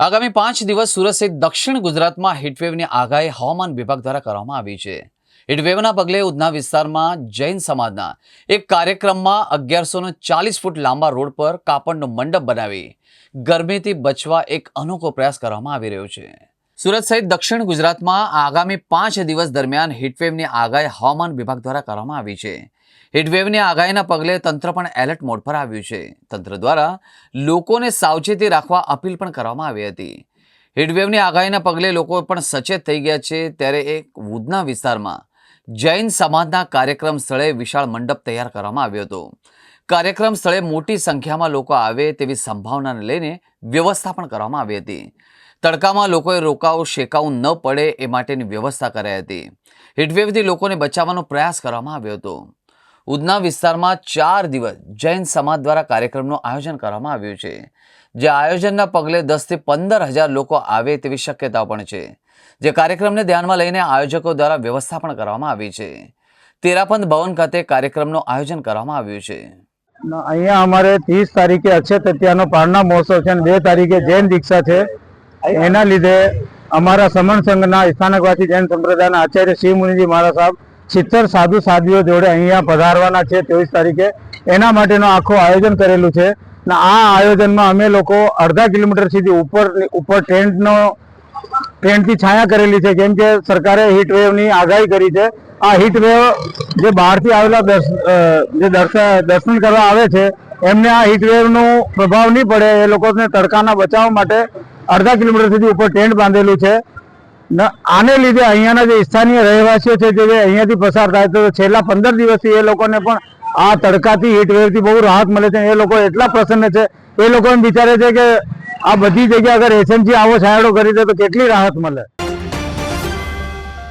આગામી પાંચ દિવસ સુરત સહિત દક્ષિણ ગુજરાતમાં હીટવેવની આગાહી હવામાન વિભાગ દ્વારા કરવામાં આવી છે. હીટવેવના પગલે ઉધના વિસ્તારમાં જૈન સમાજના એક કાર્યક્રમમાં અગિયારસો ચાલીસ ફૂટ લાંબા રોડ પર કાપડનો મંડપ બનાવી ગરમીથી બચવા એક અનોખો પ્રયાસ કરવામાં આવી રહ્યો છે. સુરત સહિત દક્ષિણ ગુજરાતમાં આગામી પાંચ દિવસ દરમિયાન હીટવેવની આગાહી હવામાન વિભાગ દ્વારા કરવામાં આવી છે. હીટવેવની આગાહીના પગલે તંત્ર પણ એલર્ટ મોડ પર આવ્યું છે. તંત્ર દ્વારા લોકોને સાવચેતી રાખવા અપીલ પણ કરવામાં આવી હતી. હીટવેવની આગાહીના પગલે લોકો પણ સચેત થઈ ગયા છે ત્યારે એક ઉધના વિસ્તારમાં જૈન સમાજના કાર્યક્રમ સ્થળે વિશાળ મંડપ તૈયાર કરવામાં આવ્યો હતો. કાર્યક્રમ સ્થળે મોટી સંખ્યામાં લોકો આવે તેવી સંભાવનાને લઈને વ્યવસ્થા પણ કરવામાં આવી હતી. તડકામાં લોકોએ રોકાવું શેકાવું ન પડે એ માટેની વ્યવસ્થા કરાઈ હતી. હીટવેવથી લોકોને બચાવવાનો પ્રયાસ કરવામાં આવ્યો હતો. ઉધના વિસ્તારમાં ચાર દિવસ જૈન સમાજ દ્વારા કાર્યક્રમનું આયોજન કરવામાં આવ્યું છે, જે આયોજનના પગલે દસથી પંદર હજાર લોકો આવે તેવી શક્યતાઓ પણ છે, જે કાર્યક્રમને ધ્યાનમાં લઈને આયોજકો દ્વારા વ્યવસ્થા પણ કરવામાં આવી છે. તેરાપંથ ભવન ખાતે કાર્યક્રમનું આયોજન કરવામાં આવ્યું છે. અહીંયા અમારે ત્રીસ તારીખે અક્ષય તૃતીયાનો પારણા મહોત્સવ છે અને બે તારીખે જૈન દીક્ષા છે. એના લીધે અમારા સમણ સંઘના સ્થાનકવાસી જૈન સંપ્રદાયના આચાર્ય શિવ મુનિજી મહારાજ સાહેબ સિત્તેર સાધુ સાધ્વીઓ જોડે અહીંયા પધારવાના છે ત્રેવીસ તારીખે. એના માટેનું આખું આયોજન કરેલું છે. ને આ આયોજનમાં અમે લોકો અડધા કિલોમીટર સુધી ઉપર ઉપર ટેન્ટનો ટેન્ટથી છાયા કરેલી છે કેમ કે સરકારે હીટ વેવની આગાહી કરી છે. આ હીટ વેવ જે બહારથી આવેલા જે દર્શ- દર્શન કરવા આવે છે, એમને આ હીટ વેવનો પ્રભાવ નહીં પડે, એ લોકોને તડકાના બચાવ માટે અડધા કિલોમીટર સુધી ઉપર ટેન્ટ બાંધેલું છે. આને લીધે અહીંયાના જે સ્થાનીય રહેવાસીઓ છે, જે અહીંયાથી પસાર થાય તો છેલ્લા પંદર દિવસથી એ લોકોને પણ આ તડકાથી હીટ બહુ રાહત મળે છે. એ લોકો એટલા પ્રસન્ન છે, એ લોકો એમ વિચારે છે કે આ બધી જગ્યા અગર એસએમસી આવો છાંયડો કરી દે તો કેટલી રાહત મળે?